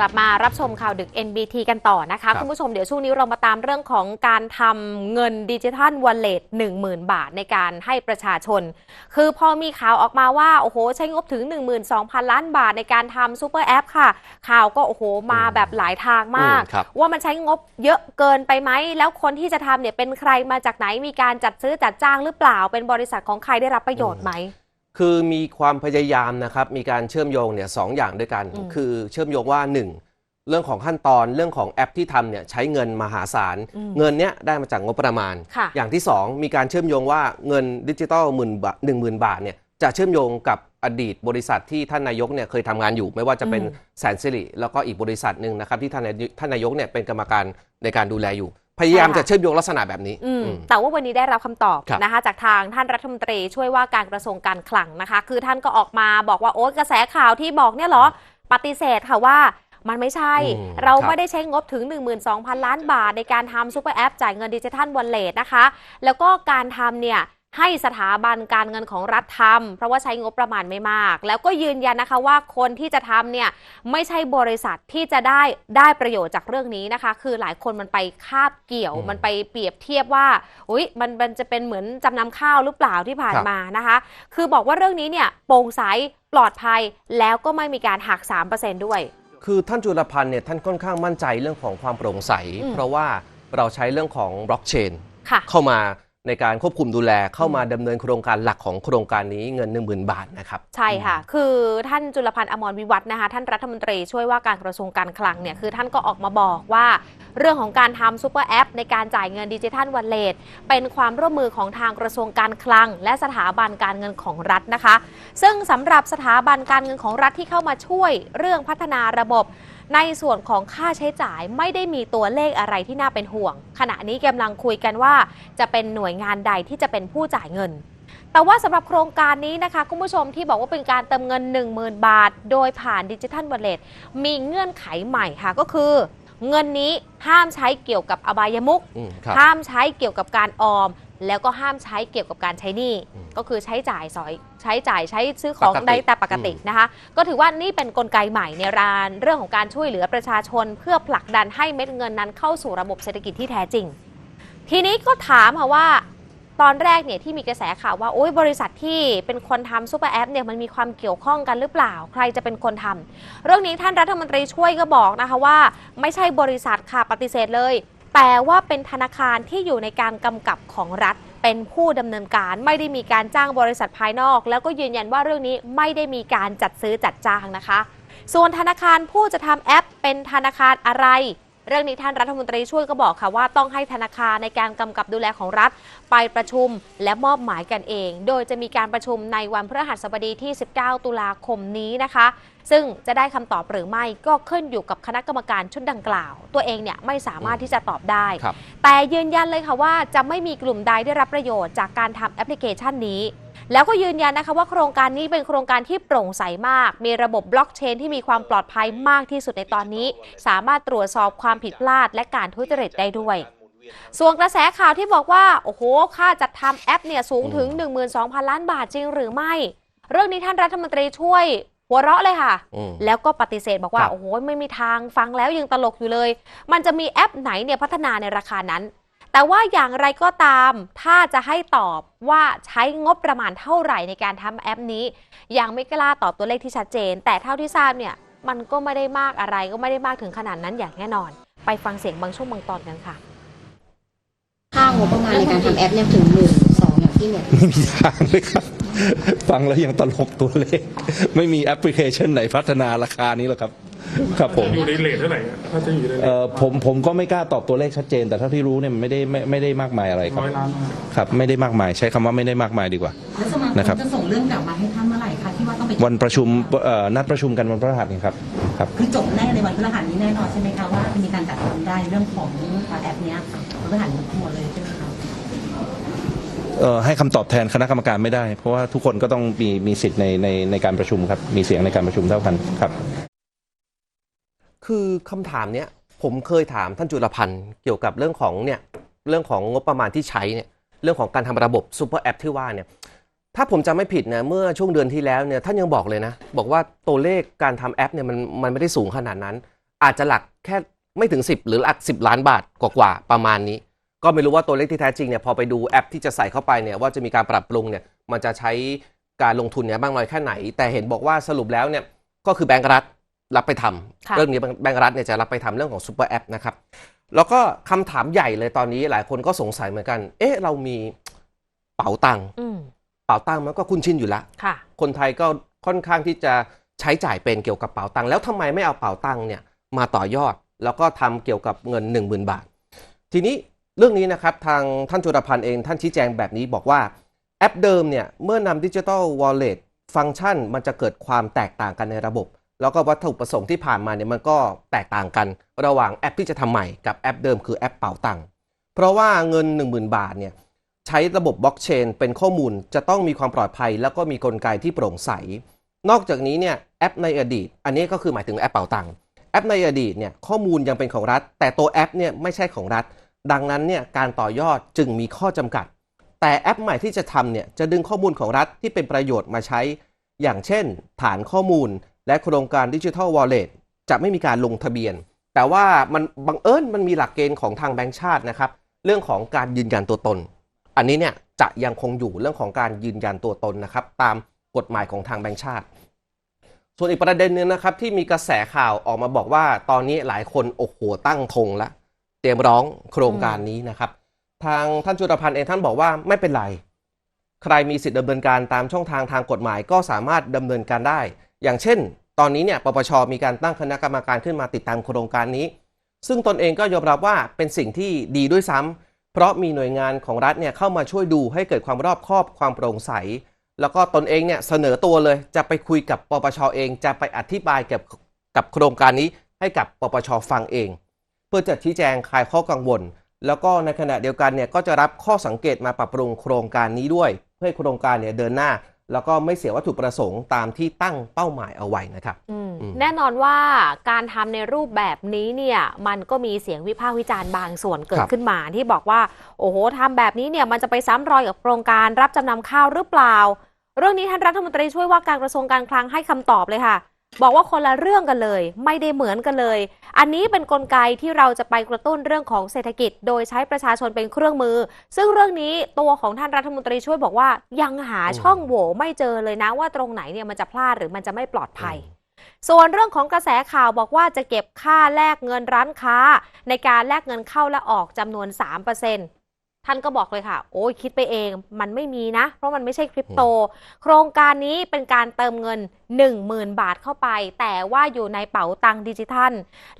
กลับมารับชมข่าวดึก NBT กันต่อนะคะครับคุณผู้ชมเดี๋ยวช่วงนี้เรามาตามเรื่องของการทำเงินดิจิทัลวอลเล็ต10,000 บาทในการให้ประชาชน คือพอมีข่าวออกมาว่า โอ้โห ใช้งบถึง 12,000 ล้านบาทในการทำซูเปอร์แอปค่ะ ข่าวก็โอ้โห มาแบบหลายทางมากอืมครับว่ามันใช้งบเยอะเกินไปไหม แล้วคนที่จะทำเนี่ยเป็นใครมาจากไหนมีการจัดซื้อจัดจ้างหรือเปล่า เป็นบริษัทของใครได้รับประโยชน์ไหม คือมีความพยายามนะครับ มีการเชื่อมโยงเนี่ยสองอย่างด้วยกันอืมคือเชื่อมโยงว่า 1 เรื่องของขั้นตอนเรื่องของแอปที่ทำเนี่ยใช้เงินมหาศาลอืมเงินเนี้ยได้มาจากงบประมาณค่ะอย่างที่ 2 มีการเชื่อมโยงว่าเงินดิจิตอลหมื่นบาทหนึ่งหมื่นบาทเนี่ยจะเชื่อมโยงกับอดีตบริษัทที่ท่านนายกเนี่ยเคยทำงานอยู่ ไม่ว่าจะเป็นอืมแสนสิริแล้วก็อีกบริษัทหนึ่งนะครับที่ท่านนายท่านนายกเนี่ยเป็นกรรมการในการดูแลอยู่ พยายามจะเชื่อมโยงลักษณะแบบนี้ อืมอืมแต่ว่าวันนี้ได้รับคำตอบครับนะคะ จากทางท่านรัฐมนตรีช่วยว่าการกระทรวงการคลังนะคะ คือท่านก็ออกมาบอกว่าโอ๊ยกระแสข่าวที่บอกเนี่ยเหรอปฏิเสธค่ะว่ามันไม่ใช่อืมเราครับไม่ได้ใช้งบถึง 12,000 ล้านบาทในการทำซูเปอร์แอปจ่ายเงินดิจิทัลวอลเล็ตนะคะ แล้วก็การทำเนี่ย ให้สถาบันการเงินของรัฐทำเพราะว่าใช้งบประมาณไม่มาก แล้วก็ยืนยันนะคะว่าคนที่จะทำเนี่ยไม่ใช่บริษัทที่จะได้ได้ประโยชน์จากเรื่องนี้นะคะ คือหลายคนมันไปคาบเกี่ยวอืมมันไปเปรียบเทียบว่าอุ๊ยมันมันจะเป็นเหมือนจำนำข้าวหรือเปล่าที่ผ่านครับมานะคะ คือบอกว่าเรื่องนี้เนี่ยโปร่งใสปลอดภัยแล้วก็ไม่มีการหัก 3%ด้วย คือท่านจุลพันธ์เนี่ยท่านค่อนข้างมั่นใจเรื่องของความโปร่งใสอืมเพราะว่าเราใช้เรื่องของบล็อกเชนค่ะเข้ามา ในการควบคุมดูแลเข้ามาดำเนินโครงการหลักของโครงการนี้เงิน 1 0,000 บาทนะครับใช่ค่ะ คือท่านจุลพันธ์อมรวิวัฒน์นะคะท่านรัฐมนตรีช่วยว่าการกระทรวงการคลังเนี่ยคือท่านก็ออกมาบอกว่า เรื่องของการทำซูเปอร์แอป ในการจ่ายเงินดิจิทัลวอลเล็ตเป็นความร่วมมือของทางกระทรวงการคลัง และสถาบันการเงินของรัฐนะคะ ซึ่งสำหรับสถาบันการเงินของรัฐที่เข้ามาช่วยเรื่องพัฒนาระบบ ในส่วนของค่าใช้จ่ายไม่ได้มีตัวเลขอะไรที่น่าเป็นห่วง ขณะนี้กำลังคุยกันว่า จะเป็นหน่วยงานใดที่จะเป็นผู้จ่ายเงิน แต่ว่าสำหรับโครงการนี้นะคะ คุณผู้ชมที่บอกว่าเป็นการเติมเงิน 10,000 บาท โดยผ่านดิจิทัลวอลเล็ตมีเงื่อนไขใหม่ค่ะก็คือ เงินนี้ห้ามใช้เกี่ยวกับอบายมุกอืมครับห้ามใช้เกี่ยวกับการออม แล้วก็ห้ามใช้เกี่ยวกับการใช้หนี้อืมก็คือใช้จ่ายสอยใช้จ่ายใช้ซื้อของปกติ ได้แต่ปกติอืมนะคะ ก็ถือว่านี่เป็นนกลไกใหม่ในรานเรื่องของการช่วยเหลือประชาชน เพื่อผลักดันให้เม็ดเงินนั้นเข้าสู่ระบบเศรษฐกิจที่แท้จริง ทีนี้ก็ถามค่ะว่า ตอนแรกเนี่ยที่มีกระแสข่าวว่าโอ้ยบริษัทที่เป็นคนทำซูเปอร์แอปเนี่ยมันมีความเกี่ยวข้องกันหรือเปล่า ใครจะเป็นคนทำเรื่องนี้ท่านรัฐมนตรีช่วยก็บอกนะคะว่า ไม่ใช่บริษัทค่ะปฏิเสธเลย แต่ว่าเป็นธนาคารที่อยู่ในการกำกับของรัฐ เป็นผู้ดำเนินการไม่ได้มีการจ้างบริษัทภายนอก แล้วก็ยืนยันว่าเรื่องนี้ไม่ได้มีการจัดซื้อจัดจ้างนะคะ ส่วนธนาคารผู้จะทำแอป เป็นธนาคารอะไรเรื่องนี้ท่านรัฐมนตรีช่วยก็บอกค่ะว่าต้องให้ธนาคารในการกำกับดูแลของรัฐ ไปประชุมและมอบหมายกันเอง โดยจะมีการประชุมในวันพฤหัสบดีที่ 19 ตุลาคมนี้นะคะ ซึ่งจะได้คำตอบหรือไม่ก็ขึ้นอยู่กับคณะกรรมการชุดดังกล่าว ตัวเองเนี่ยไม่สามารถที่จะตอบได้ครับแต่ยืนยันเลยค่ะว่าจะไม่มีกลุ่มใดได้รับประโยชน์จากการทำแอปพลิเคชันนี้ แล้วก็ยืนยันนะคะว่าโครงการนี้เป็นโครงการที่โปร่งใสมาก มีระบบบล็อกเชนที่มีความปลอดภัยมากที่สุดในตอนนี้ สามารถตรวจสอบความผิดพลาด และการทุจริตได้ด้วยส่วนกระแสข่าวที่บอกว่า โอ้โห ค่าจัดทำแอปเนี่ยสูงถึง 12,000 ล้านบาทจริงหรือไม่ เรื่องนี้ท่านรัฐมนตรีช่วย หัวเราะเลยค่ะอืมแล้วก็ปฏิเสธบอกว่าครับโอ้โห ไม่มีทางฟังแล้วยังตลกอยู่เลย มันจะมีแอปไหนเนี่ยพัฒนาในราคานั้น แต่ว่าอย่างไรก็ตาม ถ้าจะให้ตอบว่าใช้งบประมาณเท่าไหร่ในการทำแอปนี้ ยังไม่กล้าตอบตัวเลขที่ชัดเจน แต่เท่าที่ทราบเนี่ย มันก็ไม่ได้มากอะไรก็ไม่ได้มากถึงขนาดนั้นอย่างแน่นอน ไปฟังเสียงบางช่วงบางตอนกันค่ะ ค่างบประมาณในการทำแอปเนี่ยถึงหมื่นสองอย่างที่เนี่ยไม่มีทางเลยครับ ฟังแล้วยังตลกตัวเลข ไม่มีแอปพลิเคชันไหนพัฒนาราคานี้หรอกครับ ครับผม อยู่ในเลทเท่าไหร่อะถ้าจะอยู่ในเลเอ่ทอผมผมก็ไม่กล้าตอบตัวเลขชัดเจน แต่เท่าที่รู้เนี่ยมันไม่ได้ไม่ไม่ได้มากมายอะไรครับร้อยล้านครับ ไม่ได้มากมายใช้คำว่าไม่ได้มากมายดีกว่า แล้วสมาคนะครับมจะส่งเรื่องกลับมาให้ท่านเมื่อไหร่คะที่ว่าต้องไปวันประชุมเอ่อนัดประชุมกันวันพฤหัสนี่ครับครับ คือจบแน่ในวันพฤหัสนี้แน่นอนใช่ไหมคะว่าจะมีการจัดทำได้เรื่องของแอปเนี้ยค่ะวันพฤหัสนี้ทั้งหมดเลยใช่ไหมคะ เอ่อให้คำตอบแทนคณะกรรมการไม่ได้ เพราะว่าทุกคนก็ต้องมีมีสิทธิ์ในในในการประชุมครับ มีเสียงในการประชุมเท่ากันครับ คือคำถามเนี้ยผมเคยถามท่านจุลพันธ์เกี่ยวกับเรื่องของเนี่ยเรื่องของงบประมาณที่ใช้เนี่ยเรื่องของการทำระบบซูเปอร์แอปที่ว่าเนี่ยถ้าผมจำไม่ผิดนะเมื่อช่วงเดือนที่แล้วเนี่ยท่านยังบอกเลยนะ บอกว่าตัวเลขการทำแอปเนี่ยมันมันไม่ได้สูงขนาดนั้น อาจจะหลักแค่ไม่ถึง 10 หรือหลัก 10 ล้านบาทกว่าๆประมาณนี้ ก็ไม่รู้ว่าตัวเลขที่แท้จริงเนี่ยพอไปดูแอปที่จะใส่เข้าไปเนี่ยว่าจะมีการปรับปรุงเนี่ยมันจะใช้การลงทุนเนี่ยบ้างน้อยแค่ไหน แต่เห็นบอกว่าสรุปแล้วเนี่ยก็คือแบงก์รัฐรับไปทำค่ะเรื่องนี้แบงก์รัฐเนี่ยจะรับไปทำเรื่องของซูเปอร์แอปนะครับแล้วก็คำถามใหญ่เลยตอนนี้หลายคนก็สงสัยเหมือนกัน เอ๊ะเรามีเป๋าตังค์อืมเป๋าตังค์มันก็คุ้นชินอยู่แล้วค่ะคนไทยก็ค่อนข้างที่จะใช้จ่ายเป็นเกี่ยวกับเป๋าตังค์แล้วทำไมไม่เอาเป๋าตังค์เนี่ยมาต่อยอด แล้วก็ทำเกี่ยวกับเงิน 1 0,000 บาท ทีนี้ เรื่องนี้นะครับทางท่านจุลพันธ์เองท่านชี้แจงแบบนี้บอกว่าแอปเดิมเนี่ยเมื่อนำดิจิ t a ลวอลเล็ตฟังก์ชันมันจะเกิดความแตกต่างกันในระบบ แล้วก็วัตถุประสงค์ที่ผ่านมาเนี่ยมันก็แตกต่างกัน ระหว่างแอปที่จะทำใหม่กับแอปเดิมคือแอปเป๋าตังค์เพราะว่าเงิน 10,000 บาทเนี่ยใช้ระบบบล็อกเชนเป็นข้อมูลจะต้องมีความปลอดภัย แล้วก็มีกลไกที่โปร่งใส นอกจากนี้เนี่ยแอปในอดีต อันนี้ก็คือหมายถึงแอปเป๋าตังค์แอปในอดีตเนี่ยข้อมูลยังเป็นของรัฐ แต่ตัวแอปเนี่ยไม่ใช่ของรัฐ ดังนั้นเนี่ยการต่อยอดจึงมีข้อจำกัด แต่แอปใหม่ที่จะทำเนี่ยจะดึงข้อมูลของรัฐที่เป็นประโยชน์มาใช้ อย่างเช่น ฐานข้อมูล และโครงการดิจิทัลวอลเล็ตจะไม่มีการลงทะเบียน แต่ว่ามันบังเอิญมันมีหลักเกณฑ์ของทางแบงก์ชาตินะครับ เรื่องของการยืนยันตัวตน อันนี้เนี่ยจะยังคงอยู่เรื่องของการยืนยันตัวตนนะครับ ตามกฎหมายของทางแบงก์ชาติ ส่วนอีกประเด็นหนึงนะครับที่มีกระแสข่าวออกมาบอกว่า ตอนนี้หลายคนโอ้โหตั้งธงและ เตรียมร้องโครงการนี้นะครับ ทางท่านจุลพันธ์เองท่านบอกว่าไม่เป็นไร ใครมีสิทธิ์ดำเนินการตามช่องทางทางกฎหมายก็สามารถดำเนินการได้ อย่างเช่น ตอนนี้เนี่ยปปชมีการตั้งคณะกรรมการขึ้นมาติดตามโครงการนี้ ซึ่งตนเองก็ยอมรับว่าเป็นสิ่งที่ดีด้วยซ้ำเพราะมีหน่วยงานของรัฐเนี่ยเข้ามาช่วยดูให้เกิดความรอบคอบความโปร่งใสแล้วก็ตนเองเนี่ยเสนอตัวเลยจะไปคุยกับปปชเอง จะไปอธิบายเกี่ยวกับโครงการนี้ให้กับปปชฟังเอง เพื่อจะชี้แจงคลายข้อกังวล แล้วก็ในขณะเดียวกันเนี่ยก็จะรับข้อสังเกตมาปรับปรุงโครงการนี้ด้วย เพื่อให้โครงการเนี่ยเดินหน้า แล้วก็ไม่เสียวัตถุประสงค์ตามที่ตั้งเป้าหมายเอาไว้นะครับอืมอืมแน่นอนว่าการทำในรูปแบบนี้เนี่ยมันก็มีเสียงวิพากษ์วิจารณ์บางส่วนเกิดขึ้นมาที่บอกว่า โอ้โหทำแบบนี้เนี่ยมันจะไปซ้ำรอยกับโครงการรับจำนำข้าวหรือเปล่า เรื่องนี้ท่านรัฐมนตรีช่วยว่าการกระทรวงการคลังให้คำตอบเลยค่ะ บอกว่าคนละเรื่องกันเลย ไม่ได้เหมือนกันเลย อันนี้เป็นนกลไกที่เราจะไปกระตุ้นเรื่องของเศรษฐกิจ โดยใช้ประชาชนเป็นเครื่องมือ ซึ่งเรื่องนี้ตัวของท่านรัฐมนตรีช่วยบอกว่ายังหาช่องโหว่ไม่เจอเลยนะว่าตรงไหนเนี่ยมันจะพลาดหรือมันจะไม่ปลอดภัยส่วนเรื่องของกระแสข่าวบอกว่าจะเก็บค่าแลกเงินร้านค้า ในการแลกเงินเข้าและออกจำนวน 3% ท่านก็บอกเลยค่ะ โอ้ยคิดไปเอง มันไม่มีนะ เพราะมันไม่ใช่คริปโต โครงการนี้เป็นการเติมเงิน 10,000 บาทเข้าไป แต่ว่าอยู่ในเป๋าตังค์ดิจิทัล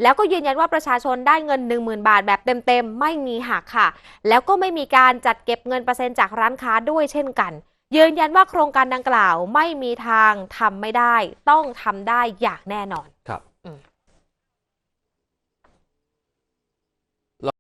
แล้วก็ยืนยันว่าประชาชนได้เงิน 10,000 บาทแบบเต็มๆ ไม่มีหักค่ะ แล้วก็ไม่มีการจัดเก็บเงินเปอร์เซ็นต์จากร้านค้าด้วยเช่นกันยืนยันว่าโครงการดังกล่าวไม่มีทางทำไม่ได้ ต้องทำได้อย่างแน่นอนครับอืม